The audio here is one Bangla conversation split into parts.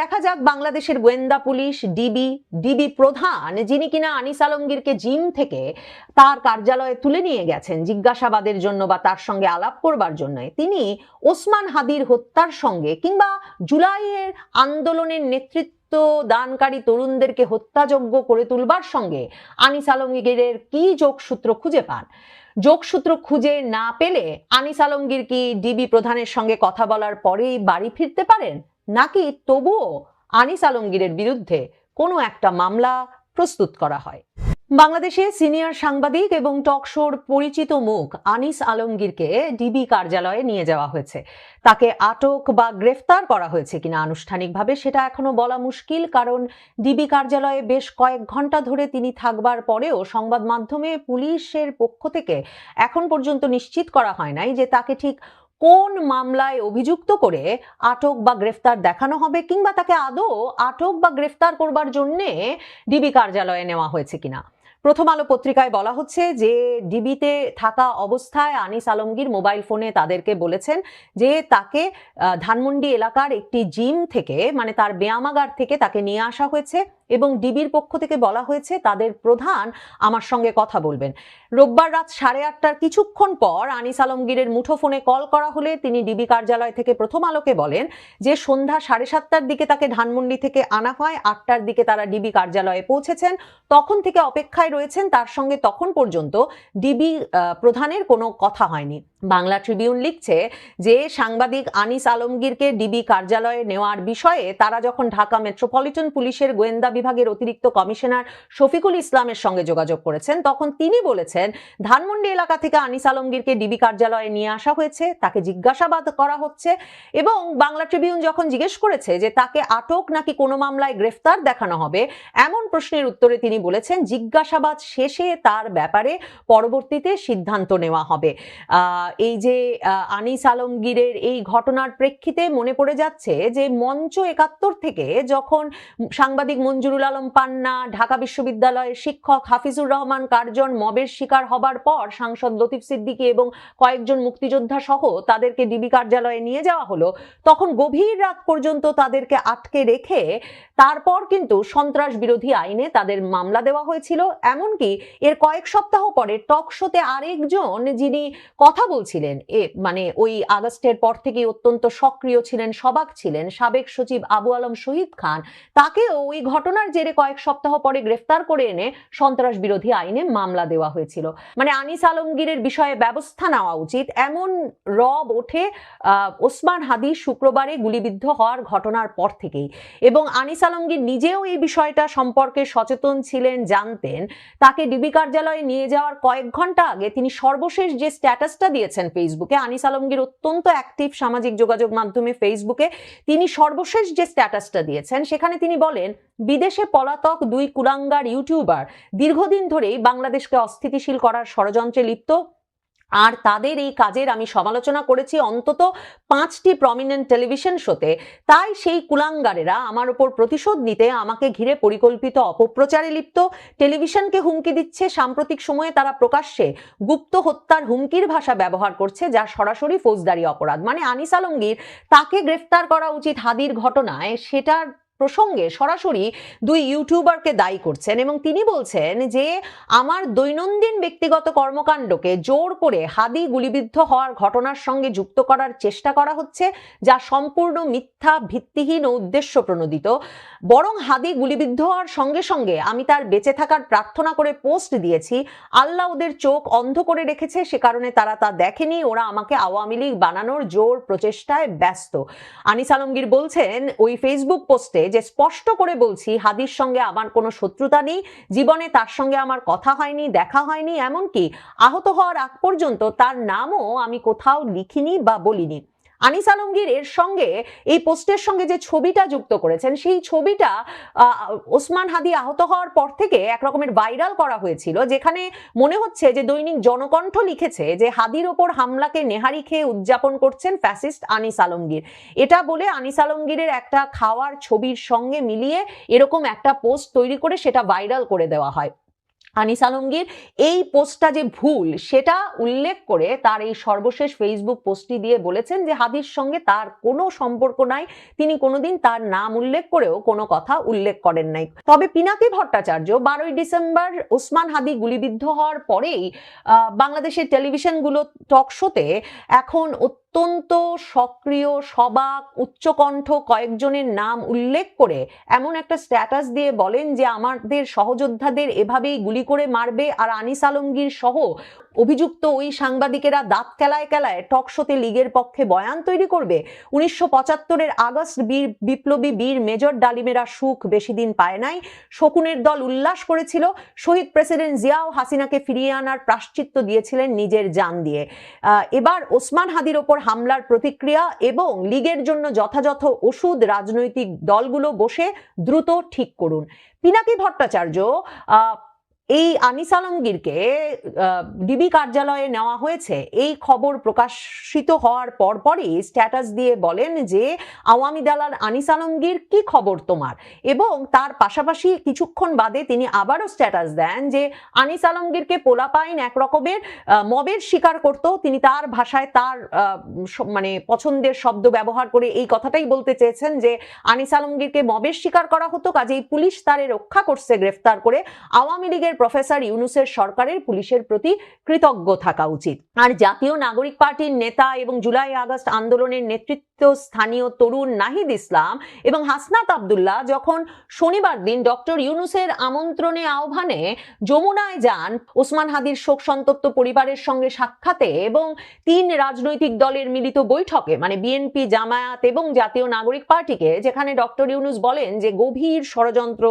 দেখা যাক বাংলাদেশের গোয়েন্দা পুলিশ, ডিবি ডিবি প্রধান যিনি কিনা আনিস আলমগীরকে জিম থেকে তার কার্যালয়ে তুলে নিয়ে গেছেন জিজ্ঞাসাবাদের জন্য বা তার সঙ্গে আলাপ করবার জন্য। তিনি ওসমান হাদির হত্যার সঙ্গে কিংবা জুলাইয়ের আন্দোলনের নেতৃত্ব দানকারী তরুণদেরকে হত্যাযোগ্য করে তুলবার সঙ্গে আনিস আলমগীরের কি যোগসূত্র খুঁজে পান? যোগসূত্র খুঁজে না পেলে আনিস আলমগীর কি ডিবি প্রধানের সঙ্গে কথা বলার পরেই বাড়ি ফিরতে পারেন? নাকি তবুও আনিস আলমগীরের বিরুদ্ধে কোনো একটা মামলা প্রস্তুত করা হয়? বাংলাদেশে সিনিয়র সাংবাদিক এবং টক শোর পরিচিত মুখ আনিস আলমগীরকে ডিবি কার্যালয়ে নিয়ে যাওয়া হয়েছে। তাকে আটক বা গ্রেফতার করা হয়েছে কিনা আনুষ্ঠানিকভাবে সেটা এখনও বলা মুশকিল, কারণ ডিবি কার্যালয়ে বেশ কয়েক ঘণ্টা ধরে তিনি থাকবার পরেও সংবাদ মাধ্যমে পুলিশের পক্ষ থেকে এখন পর্যন্ত নিশ্চিত করা হয় নাই যে তাকে ঠিক কোন মামলায় অভিযুক্ত করে আটক বা গ্রেফতার দেখানো হবে কিংবা তাকে আদৌ আটক বা গ্রেফতার করবার জন্যে ডিবি কার্যালয়ে নেওয়া হয়েছে কিনা? প্রথম আলো পত্রিকায় বলা হচ্ছে যে ডিবিতে থাকা অবস্থায় আনিস আলমগীর মোবাইল ফোনে তাদেরকে বলেছেন যে তাকে ধানমন্ডি এলাকার একটি জিম থেকে মানে তার ব্যায়ামাগার থেকে তাকে নিয়ে আসা হয়েছে। এবং ডিবির পক্ষ থেকে বলা হয়েছে, তাদের প্রধান আমার সঙ্গে কথা বলবেন। রোববার রাত সাড়ে আটটার কিছুক্ষণ পর আনিস আলমগীরের মুঠোফোনে কল করা হলে তিনি ডিবি কার্যালয় থেকে প্রথম আলোকে বলেন যে, সন্ধ্যা সাড়ে সাতটার দিকে তাকে ধানমন্ডি থেকে আনা হয়, আটটার দিকে তারা ডিবি কার্যালয়ে পৌঁছেছেন। তখন থেকে অপেক্ষায় রয়েছেন, তার সঙ্গে তখন পর্যন্ত ডিবি প্রধানের কোনো কথা হয়নি। বাংলা ট্রিবিউন লিখছে যে সাংবাদিক আনিস আলমগীরকে ডিবি কার্যালয়ে নেওয়ার বিষয়ে তারা যখন ঢাকা মেট্রোপলিটন পুলিশের গোয়েন্দা বিভাগের অতিরিক্ত কমিশনার শফিকুল ইসলামের সঙ্গে যোগাযোগ করেছেন তখন তিনি বলেছেন ধানমন্ডি এলাকা থেকে আনিস আলমগীরকে ডিবি কার্যালয়ে নিয়ে আসা হয়েছে তাকে জিজ্ঞাসাবাদ করা হচ্ছে এবং বাংলা ট্রিবিউন যখন জিজ্ঞেস করেছে যে তাকে আটক নাকি কোনো মামলায় গ্রেফতার দেখানো হবে এমন প্রশ্নের উত্তরে তিনি বলেছেন জিজ্ঞাসাবাদ শেষে তার ব্যাপারে পরবর্তীতে সিদ্ধান্ত নেওয়া হবে। আহ, এই যে আনিস আলমগীরের এই ঘটনার প্রেক্ষিতে মনে পড়ে যাচ্ছে যে, মঞ্চ একাত্তর থেকে যখন সাংবাদিক মঞ্জুরুল আলম পান্না, ঢাকা বিশ্ববিদ্যালয়ের শিক্ষক হাফিজুর রহমান কার্জন মবের শিকার হবার পর সাংসদ লতিফ সিদ্দিকী এবং কয়েকজন মুক্তিযোদ্ধা সহ তাদেরকে ডিবি কার্যালয়ে নিয়ে যাওয়া হলো, তখন গভীর রাত পর্যন্ত তাদেরকে আটকে রেখে তারপর কিন্তু সন্ত্রাস বিরোধী আইনে তাদের মামলা দেওয়া হয়েছিল। এমনকি এর কয়েক সপ্তাহ পরে টক শোতে আরেকজন যিনি কথা বলছিলেন এ মানে ওই আগস্টের পর থেকে অত্যন্ত সক্রিয় ছিলেন, সবাক ছিলেন। সাবেক সচিব আবু আলম শহীদ খান, তাকেও ওই ঘটনার জেরে কয়েক সপ্তাহ পরে গ্রেফতার করে এনে সন্ত্রাস বিরোধী আইনে মামলা দেওয়া হয়েছিল। মানে আনিস আলমগীরের বিষয়ে ব্যবস্থা নেওয়া উচিত। এমন রব ওঠে ওসমান হাদি শুক্রবারে গুলিবিদ্ধ হওয়ার ঘটনার পর থেকেই। এবং আনিস আলমগীর নিজেও এই বিষয়টা সম্পর্কে সচেতন ছিলেন, জানতেন। তাকে ডিবি কার্যালয়ে নিয়ে যাওয়ার কয়েক ঘণ্টা আগে তিনি সর্বশেষ যে স্ট্যাটাসটা দিয়েছেন ফেসবুকে আনিস আলমগীর অত্যন্ত অ্যাক্টিভ সামাজিক যোগাযোগ মাধ্যমে ফেসবুকে তিনি সর্বশেষ যে স্ট্যাটাসটা দিয়েছেন, সেখানে তিনি বলেন, বিদেশে পলাতক দুই কুলাঙ্গার ইউটিউবার দীর্ঘদিন ধরেই বাংলাদেশকে অস্থিতিশীল করার ষড়যন্ত্রে লিপ্ত। আর তাদের এই কাজের আমি সমালোচনা করেছি অন্তত পাঁচটি প্রমিনেন্ট টেলিভিশন শোতে তাই সেই কুলাঙ্গারেরা আমার উপর প্রতিশোধ নিতে আমাকে ঘিরে পরিকল্পিত অপপ্রচারে লিপ্ত। টেলিভিশনকে হুমকি দিচ্ছে সাম্প্রতিক সময়ে তারা প্রকাশ্যে গুপ্ত হত্যার হুমকির ভাষা ব্যবহার করছে, যা সরাসরি ফৌজদারি অপরাধ। মানে আনিস আলমগীর তাকে গ্রেফতার করা উচিত হাদির ঘটনায়, সেটার প্রসঙ্গে সরাসরি দুই ইউটিউবারকে দায়ী করছেন এবং তিনি বলছেন যে, আমার দৈনন্দিন ব্যক্তিগত কর্মকাণ্ডকে জোর করে হাদি গুলিবিদ্ধ হওয়ার ঘটনার সঙ্গে যুক্ত করার চেষ্টা করা হচ্ছে, যা সম্পূর্ণ মিথ্যা, ভিত্তিহীন ও উদ্দেশ্য প্রণোদিত বরং হাদি গুলিবিদ্ধ হওয়ার সঙ্গে সঙ্গে আমি তার বেঁচে থাকার প্রার্থনা করে পোস্ট দিয়েছি। আল্লাহ ওদের চোখ অন্ধ করে রেখেছে, সে কারণে তারা তা দেখেনি। ওরা আমাকে আওয়ামী লীগ বানানোর জোর প্রচেষ্টায় ব্যস্ত। আনিস আলমগীর বলছেন, ওই ফেসবুক পোস্টে যে স্পষ্ট করে বলছি, হাদির সঙ্গে আমার কোনো শত্রুতা নেই, জীবনে তার সঙ্গে আমার কথা হয়নি, দেখা হয়নি, এমনকি আহত হওয়ার আগ পর্যন্ত তার নামও আমি কোথাও লিখিনি বা বলিনি। আনিস আলমগীর এর সঙ্গে এই পোস্টের সঙ্গে যে ছবিটা যুক্ত করেছেন, সেই ছবিটা ওসমান হাদি আহত হওয়ার পর থেকে এক রকমের ভাইরাল করা হয়েছিল, যেখানে মনে হচ্ছে যে দৈনিক জনকণ্ঠ লিখেছে যে হাদির ওপর হামলাকে নেহারি খেয়ে উদযাপন করছেন ফ্যাসিস্ট আনিস আলমগীর। এটা বলে আনিস আলমগীরের একটা খাওয়ার ছবির সঙ্গে মিলিয়ে এরকম একটা পোস্ট তৈরি করে সেটা ভাইরাল করে দেওয়া হয়। আনিস আলমগীর, এই পোস্টটা যে ভুল, সেটা উল্লেখ করে তার এই সর্বশেষ ফেসবুক পোস্টটি দিয়ে বলেছেন যে হাদির সঙ্গে তার কোনো সম্পর্ক নাই। তিনি কোনোদিন তার নাম উল্লেখ করেও কোনো কথা উল্লেখ করেন নাই। তবে পিনাকি ভট্টাচার্য বারোই ডিসেম্বর ওসমান হাদি গুলিবিদ্ধ হওয়ার পরেই বাংলাদেশের টেলিভিশনগুলো টক শোতে এখন অত্যন্ত সক্রিয়, সবাক, উচ্চকণ্ঠ কয়েকজনের নাম উল্লেখ করে এমন একটা স্ট্যাটাস দিয়ে বলেন যে, আমাদের সহযোদ্ধাদের এভাবেই গুলি করে মারবে আর আনিস আলমগীর সহ অভিযুক্ত ওই সাংবাদিকেরা দাঁত কেলায় কেলায় টকশোতে লীগের পক্ষে বয়ান তৈরি করবে। উনিশশো পঁচাত্তরের আগস্ট বীর, বিপ্লবী বীর মেজর ডালিমেরা সুখ বেশি দিন পায় নাই। শকুনের দল উল্লাস করেছিল। শহীদ প্রেসিডেন্ট জিয়াও হাসিনাকে ফিরিয়ে আনার প্রাশ্চিত্য দিয়েছিলেন নিজের জান দিয়ে। এবার ওসমান হাদির ওপর হামলার প্রতিক্রিয়া এবং লীগের জন্য যথাযথ ওষুধ রাজনৈতিক দলগুলো বসে দ্রুত ঠিক করুন। পিনাকি ভট্টাচার্য এই আনিস আলমগীরকে ডিবি কার্যালয়ে নেওয়া হয়েছে। এই খবর প্রকাশিত হওয়ার পরপরই স্ট্যাটাস দিয়ে বলেন যে, আওয়ামী দালাল আনিস আলমগীর কি খবর তোমার? এবং তার পাশাপাশি কিছুক্ষণ বাদে তিনি আবারও স্ট্যাটাস দেন যে, আনিস আলমগীরকে পোলাপাইন এক রকমের মবের শিকার করত তিনি তার ভাষায় তার মানে পছন্দের শব্দ ব্যবহার করে এই কথাটাই বলতে চেয়েছেন যে, আনিস আলমগীরকে মবের শিকার করা হতো, কাজেই পুলিশ তারে রক্ষা করছে গ্রেফতার করে আওয়ামী লীগের প্রফেসর ইউনুসের সরকারের পুলিশের প্রতি কৃতজ্ঞ থাকা উচিত। আর জাতীয় নাগরিক পার্টির নেতা এবং জুলাই আগস্ট আন্দোলনের নেতৃত্ব স্থানীয় তরুণ নাহিদ ইসলাম এবং হাসনাত আবদুল্লাহ যখন শনিবার দিন ডক্টর ইউনুসের আমন্ত্রণে আহ্বানে যমুনায় যান, ওসমান হাদির শোক সন্তপ্ত পরিবারের সঙ্গে সাক্ষাতে এবং তিন রাজনৈতিক দলের মিলিত বৈঠকে মানে বিএনপি, জামায়াত এবং জাতীয় নাগরিক পার্টিকে, যেখানে ডক্টর ইউনুস বলেন যে গভীর ষড়যন্ত্র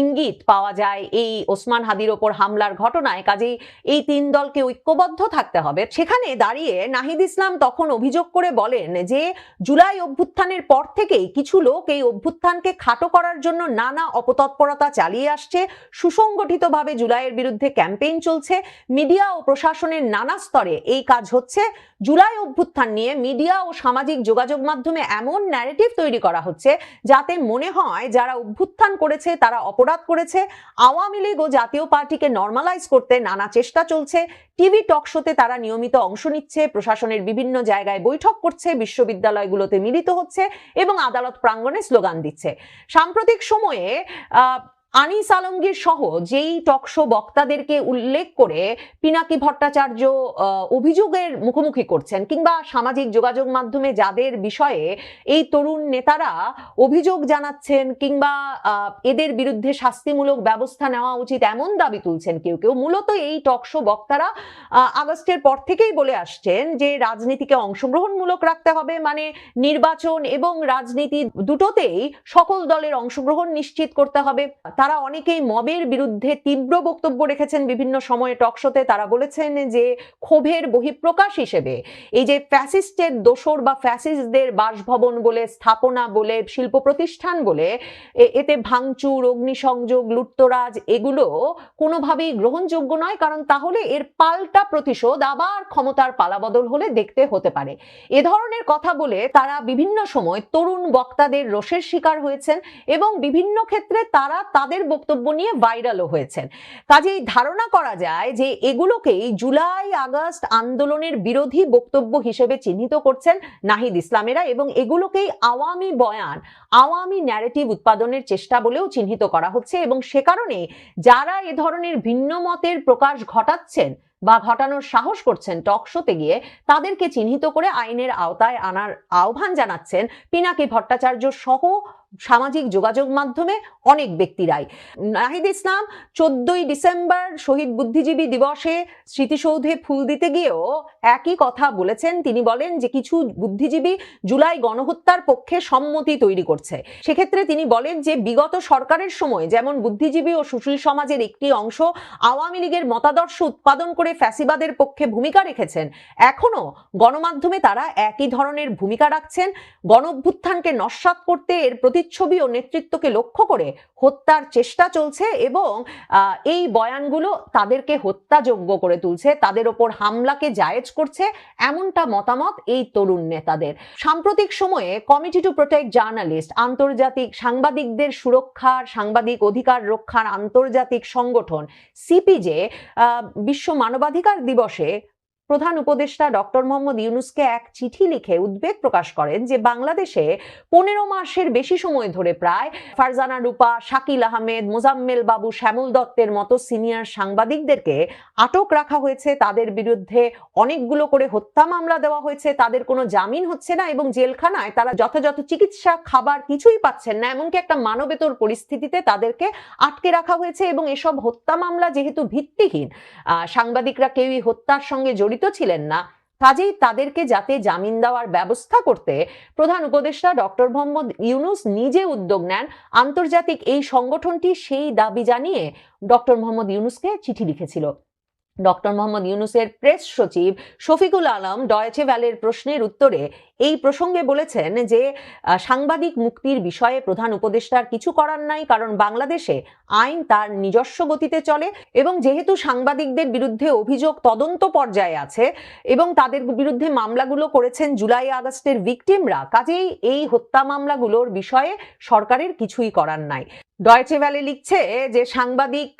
ইঙ্গিত পাওয়া যায় এই ওসমান হাদির ওপর হামলার ঘটনায় কাজেই এই তিন দলকে ঐক্যবদ্ধ থাকতে হবে। সেখানে দাঁড়িয়ে নাহিদ ইসলাম তখন অভিযোগ করে বলেন যে, জুলাই অভ্যুত্থানের পর থেকেই কিছু লোক এই অভ্যুত্থানকে খাটো করার জন্য নানা অপতৎপরতা চালিয়ে আসছে। সুসংগঠিতভাবে জুলাইয়ের বিরুদ্ধে ক্যাম্পেইন চলছে। মিডিয়া ও প্রশাসনের নানা স্তরে এই কাজ হচ্ছে। জুলাই অভ্যুত্থান নিয়ে মিডিয়া ও সামাজিক যোগাযোগ মাধ্যমে এমন ন্যারেটিভ তৈরি করা হচ্ছে যাতে মনে হয় যারা অভ্যুত্থান করেছে তারা অপরাধ করেছে। আওয়ামী লীগ ও জাতীয় পার্টিকে নর্মালাইজ করতে নানা চেষ্টা চলছে। টিভি টক শোতে তারা নিয়মিত অংশ নিচ্ছে, প্রশাসনের বিভিন্ন জায়গায় বৈঠক করছে, বিশ্ববিদ্যালয়গুলোতে মিলিত হচ্ছে এবং আদালত প্রাঙ্গণে স্লোগান দিচ্ছে। সাম্প্রতিক সময়ে আনিস আলমগীর সহ যেই টকশো বক্তাদেরকে উল্লেখ করে পিনাকি ভট্টাচার্য অভিযোগের মুখোমুখি করছেন কিংবা সামাজিক যোগাযোগ মাধ্যমে যাদের বিষয়ে এই তরুণ নেতারা অভিযোগ জানাচ্ছেন কিংবা এদের বিরুদ্ধে শাস্তিমূলক ব্যবস্থা নেওয়া উচিত এমন দাবি তুলছেন কেউ কেউ। মূলত এই টকশো বক্তারা আগস্টের পর থেকেই বলে আসছেন যে রাজনীতিকে অংশগ্রহণমূলক রাখতে হবে মানে নির্বাচন এবং রাজনীতি দুটোতেই সকল দলের অংশগ্রহণ নিশ্চিত করতে হবে। তারা অনেকেই মবের বিরুদ্ধে তীব্র বক্তব্য রেখেছেন বিভিন্ন সময়ে টকশোতে তারা বলেছেন যে, ক্ষোভের বহিঃপ্রকাশ হিসেবে এই যে ফ্যাসিস্টের দোসর বা ফ্যাসিস্টদের বাসভবন বলে, স্থাপনা বলে, শিল্প প্রতিষ্ঠান বলে এতে ভাঙচুর, অগ্নিসংযোগ, লুটতরাজ, এগুলো কোনোভাবেই গ্রহণযোগ্য নয়। কারণ তাহলে এর পাল্টা প্রতিশোধ আবার ক্ষমতার পালাবদল হলে দেখতে হতে পারে। এ ধরনের কথা বলে তারা বিভিন্ন সময় তরুণ বক্তাদের রোষের শিকার হয়েছেন এবং বিভিন্ন ক্ষেত্রে তারা তাদের বক্তব্য নিয়ে ভাইরালও হয়েছেন। কাজেই ধারণা করা যায় যে এগুলোকেই জুলাই, আগস্ট আন্দোলনের বিরোধী বক্তব্য হিসেবে চিহ্নিত করছেন নাহিদ ইসলামেরা এবং এগুলোকেই আওয়ামী বয়ান, আওয়ামী ন্যারেটিভ উৎপাদনের চেষ্টা বলেও চিহ্নিত করা হচ্ছে এবং সে কারণে যারা এ ধরনের ভিন্ন মতের প্রকাশ ঘটাচ্ছেন বা ঘটানোর সাহস করছেন টক শোতে গিয়ে, তাদেরকে চিহ্নিত করে আইনের আওতায় আনার আহ্বান জানাচ্ছেন পিনাকি ভট্টাচার্য সহ সামাজিক যোগাযোগ মাধ্যমে অনেক ব্যক্তিরাই। নাহিদ ইসলাম, চোদ্দই ডিসেম্বর শহীদ বুদ্ধিজীবী দিবসে স্মৃতিসৌধে ফুল দিতে গিয়েও একই কথা বলেছেন। তিনি বলেন যে কিছু বুদ্ধিজীবী জুলাই গণহত্যার পক্ষে সম্মতি তৈরি করছে। সেক্ষেত্রে তিনি বলেন যে বিগত সরকারের সময় যেমন বুদ্ধিজীবী ও সুশীল সমাজের একটি অংশ আওয়ামী লীগের মতাদর্শ উৎপাদন করে ফ্যাসিবাদের পক্ষে ভূমিকা রেখেছেন এখনও গণমাধ্যমে তারা একই ধরনের ভূমিকা রাখছেন। গণ নস্যাৎ করতে এর প্রতি প্রতিচ্ছবি ও নেতৃত্বকে লক্ষ্য করে হত্যার চেষ্টা চলছে এবং এই বয়ানগুলো তাদেরকে হত্যাযোগ্য করে তুলছে, তাদের ওপর হামলাকে জায়েজ করছে এমনটা মতামত এই তরুণ নেতাদের। সাম্প্রতিক সময়ে কমিটি টু প্রোটেক্ট জার্নালিস্ট, আন্তর্জাতিক সাংবাদিকদের সুরক্ষার, সাংবাদিক অধিকার রক্ষার আন্তর্জাতিক সংগঠন, সিপিজে বিশ্ব মানবাধিকার দিবসে প্রধান উপদেষ্টা ডক্টর মোহাম্মদ ইউনুসকে এক চিঠি লিখে উদ্বেগ প্রকাশ করেন যে বাংলাদেশে পনেরো মাসের বেশি সময় ধরে প্রায় ফারজানা রূপা, শাকিল আহমেদ, মোজাম্মেল বাবু, শ্যামল দত্তের মতো সিনিয়র সাংবাদিকদেরকে আটক রাখা হয়েছে। তাদের বিরুদ্ধে অনেকগুলো করে হত্যা মামলা দেওয়া হয়েছে। তাদের কোনো জামিন হচ্ছে না এবং জেলখানায় তারা যথাযথ চিকিৎসা, খাবার কিছুই পাচ্ছেন না। এমনকি একটা মানবেতর পরিস্থিতিতে তাদেরকে আটকে রাখা হয়েছে এবং এসব হত্যা মামলা যেহেতু ভিত্তিহীন সাংবাদিকরা কেউই হত্যার সঙ্গে জড়িত ছিলেন না। কাজেই তাদেরকে যাতে জামিন দেওয়ার ব্যবস্থা করতে প্রধান উপদেষ্টা ডক্টর মোহাম্মদ ইউনুস নিজে উদ্যোগ নেন। আন্তর্জাতিক এই সংগঠনটি সেই দাবি জানিয়ে ডক্টর মোহাম্মদ ইউনুসকে চিঠি লিখেছিল। ডক্টর মোহাম্মদ ইউনুসের প্রেস সচিব শফিকুল আলম ডয়েচে ভ্যালের প্রশ্নের উত্তরে এই প্রসঙ্গে বলেছেন যে সাংবাদিক মুক্তির বিষয়ে প্রধান উপদেষ্টার কিছু করার নাই, কারণ বাংলাদেশে আইন তার নিজস্ব গতিতে চলে এবং যেহেতু সাংবাদিকদের বিরুদ্ধে অভিযোগ তদন্ত পর্যায়ে আছে এবং তাদের বিরুদ্ধে মামলাগুলো করেছেন জুলাই আগস্টের ভিকটিমরা, কাজেই এই হত্যা মামলাগুলোর বিষয়ে সরকারের কিছুই করার নাই। ডয়েচে ভ্যালে লিখছে যে, সাংবাদিক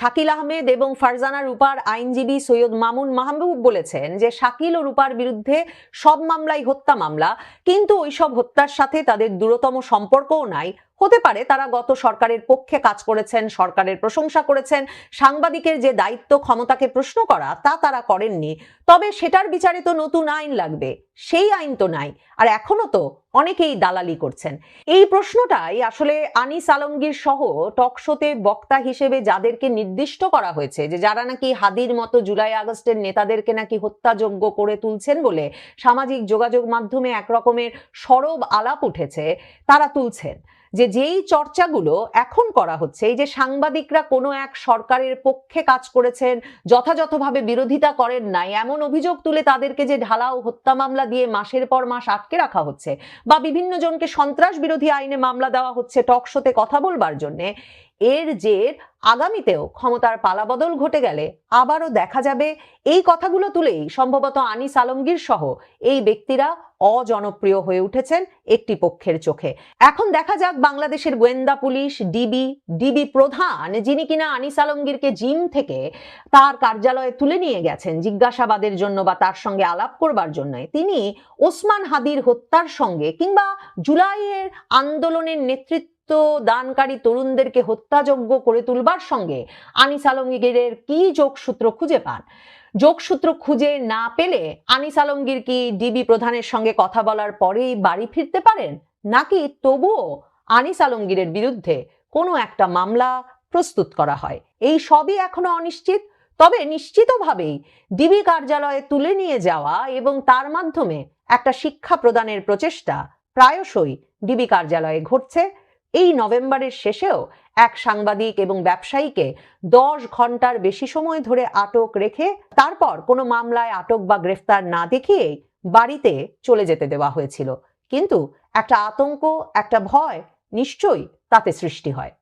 শাকিল আহমেদ এবং ফারজানা রূপার আইনজীবী সৈয়দ মামুন মাহবুব বলেছেন যে, শাকিল ও রূপার বিরুদ্ধে সব মামলাই হত্যা মামলা কিন্তু ওইসব হত্যার সাথে তাদের দূরতম সম্পর্কও নাই। হতে পারে তারা গত সরকারের পক্ষে কাজ করেছেন, সরকারের প্রশংসা করেছেন, সাংবাদিকের যে দায়িত্ব, ক্ষমতাকে প্রশ্ন করা, তা তারা করেননি। তবে সেটার বিচারে তো নতুন আইন লাগবে, সেই আইন তো নাই, আর এখনও তো অনেকেই দালালি করছেন। এই প্রশ্নটাই আসলে আনিস আলমগীর সহ টকশোতে বক্তা হিসেবে যাদেরকে নির্দিষ্ট করা হয়েছে, যে যারা নাকি হাদির মতো জুলাই আগস্টের নেতাদেরকে নাকি হত্যাযোগ্য করে তুলছেন বলে সামাজিক যোগাযোগ মাধ্যমে একরকমের সরব আলাপ উঠেছে, তারা তুলছেন। যে যেই চর্চাগুলো এখন করা হচ্ছে, এই যে সাংবাদিকরা কোনো এক সরকারের পক্ষে কাজ করেছেন, যথাযথভাবে বিরোধিতা করেন নাই, এমন অভিযোগ তুলে তাদেরকে যে ঢালাও হত্যা মামলা দিয়ে মাসের পর মাস আটকে রাখা হচ্ছে, বা বিভিন্ন জনকে সন্ত্রাস বিরোধী আইনে মামলা দেওয়া হচ্ছে টকশোতে কথা বলবার জন্যে এর জের আগামীতেও ক্ষমতার পালাবদল ঘটে গেলে আবারও দেখা যাবে। এই কথাগুলো তুলেই সম্ভবত আনিস আলমগীর সহ এই ব্যক্তিরা অজনপ্রিয় হয়ে উঠেছেন একটি পক্ষের চোখে। এখন দেখা যাক বাংলাদেশের গোয়েন্দা পুলিশ, ডিবি ডিবি প্রধান যিনি কিনা আনিস আলমগীরকে জিম থেকে তার কার্যালয়ে তুলে নিয়ে গেছেন জিজ্ঞাসাবাদের জন্য বা তার সঙ্গে আলাপ করবার জন্য। তিনি ওসমান হাদির হত্যার সঙ্গে কিংবা জুলাইয়ের আন্দোলনের নেতৃত্ব দানকারী তরুণদেরকে হত্যাযোগ্য করে তুলবার সঙ্গে আনিস আলমগীরের কি যোগসূত্র খুঁজে পান? যোগসূত্র খুঁজে না পেলে আনিস আলমগীর কি ডিবি প্রধানের সঙ্গে কথা বলার পরেই বাড়ি ফিরতে পারেন? নাকি তবুও আনিস আলমগীরের বিরুদ্ধে কোনো একটা মামলা প্রস্তুত করা হয়? এই সবই এখনও অনিশ্চিত। তবে নিশ্চিতভাবেই ডিবি কার্যালয়ে তুলে নিয়ে যাওয়া এবং তার মাধ্যমে একটা শিক্ষা প্রদানের প্রচেষ্টা প্রায়শই ডিবি কার্যালয়ে ঘটছে। এই নভেম্বরের শেষেও এক সাংবাদিক এবং ব্যবসায়ীকে দশ ঘণ্টার বেশি সময় ধরে আটক রেখে তারপর কোনো মামলায় আটক বা গ্রেফতার না দেখিয়েই বাড়িতে চলে যেতে দেওয়া হয়েছিল। কিন্তু একটা আতঙ্ক, একটা ভয় নিশ্চয়ই তাতে সৃষ্টি হয়।